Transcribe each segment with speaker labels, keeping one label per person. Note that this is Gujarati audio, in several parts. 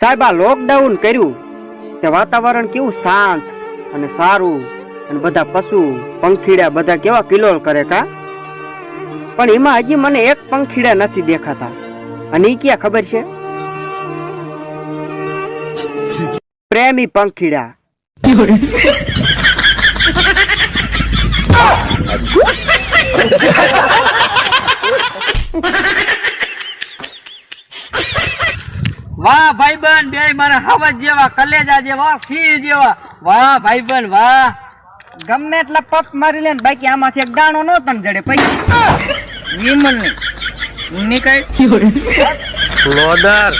Speaker 1: સાહેબ, આ લોકડાઉન કર્યું તે વાતાવરણ કેવું શાંત અને સારું અને બધા પશુ, પંખીડા બધા કેવા કિલોલ કરે કા? પણ એમાં હજી મને એક પંખીડા નથી દેખાતા. અને એ ક્યાં ખબર છે? પ્રેમી પંખીડા.
Speaker 2: વાહ ભાઈબંધ બે મારા હવજ જેવા કલેજા જેવા સિંહ જેવા. વાહ ભાઈબંધ વાહ.
Speaker 1: ગમે એટલા પપ મારી લે બાકી આમાંથી એક દાણો નો તને જડે. પૈસા વિમલ નીકળ.
Speaker 3: લોડર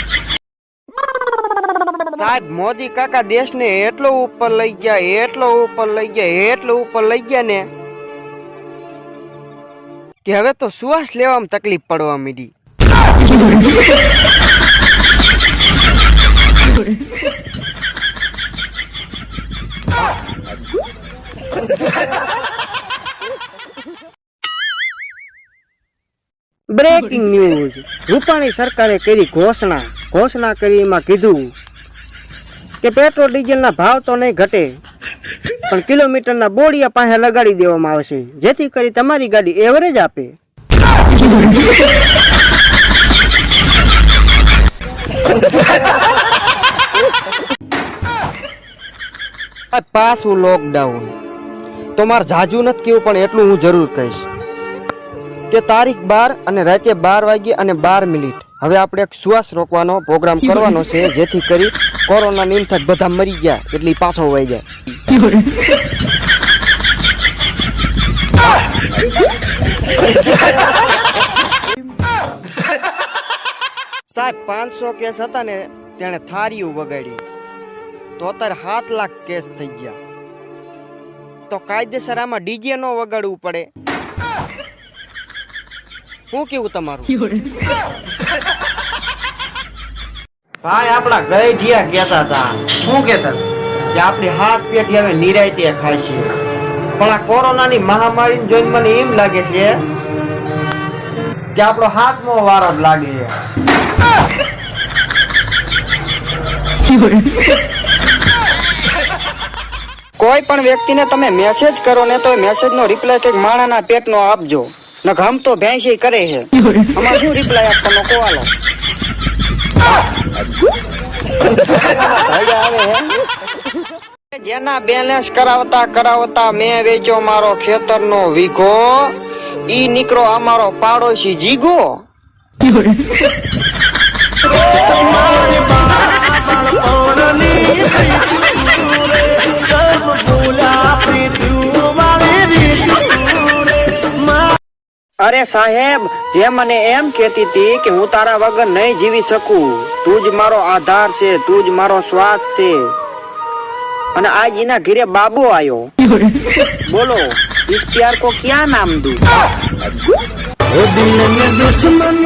Speaker 1: સાહેબ મોદી કાકા દેશને એટલો ઉપર લઈ ગયા એટલો ઉપર લઈ ગયા એટલો ઉપર લઈ ગયા ને કે હવે તો શ્વાસ લેવામાં તકલીફ પડવા માંડી. Breaking news. રૂપાણી સરકારે કરી ઘોષણા. ઘોષણા કરી એમાં કીધું કે પેટ્રોલ, ડીઝલના ભાવ તો નહીં ઘટે, પણ કિલોમીટરના બોડિયા પાસે લગાડી દેવામાં આવશે. જેથી કરી તમારી ગાડી એવરેજ આપે. આ પાછું લોકડાઉન તો મારે જાજુ નથી કેવું, પણ એટલું હું જરૂર કહીશ કે તારીખ બાર અને રાતે બાર વાગ્યે અને બાર મિનિટ. હવે આપણે એક શ્વાસ રોકવાનો પ્રોગ્રામ કરવાનો છે, જેથી કરી કોરોના નિમથક બધા મરી ગયા, એટલે પાછો વહી જાય. સાહેબ, પાંચસો કેસ હતા ને, તેણે થારીયું વગાડી. તો અત્યારે સાત લાખ કેસ થઈ ગયા. તો કાયદેસર આમાં ડીજે નો વગાડવું પડે. શું કેવું તમારું? ભાઈ આપણા ગઈઢિયા કહેતા હતા.
Speaker 2: શું કેતા
Speaker 1: કે આપણી હાથ પેઢી હવે નિરાયતી ખાય છે. પણ આ કોરોનાની મહામારી જોઈને મને એમ લાગે છે કે આપણો હાથમો વારો જ લાગે છે. કોઈ પણ વ્યક્તિને તમે મેસેજ કરો ને તો એ મેસેજ નો રિપ્લાય કંઈક માણાના પેટનો આપજો. ન ઘમ તો ભેંસી કરે છે. આમાં શું રિપ્લાય આપવાનો? કોવાલો ધૈર્ય આવે હે? જેના બેલેન્સ કરાવતા કરાવતા મેં વેચ્યો મારો ખેતરનો વીઘો. ઈ નીકળો અમારો પાડોશી જીગો. અરે સાહેબ જે મને એમ કહેતી હતી કે હું તારા વગર નહીં જીવી શકું તું જ મારો આધાર છે તું જ મારો શ્વાસ છે. અને આજ એના ઘરે બાબો આવ્યો બોલો ઇસ કો ક્યાં
Speaker 3: નામ દુ? દુશ્મન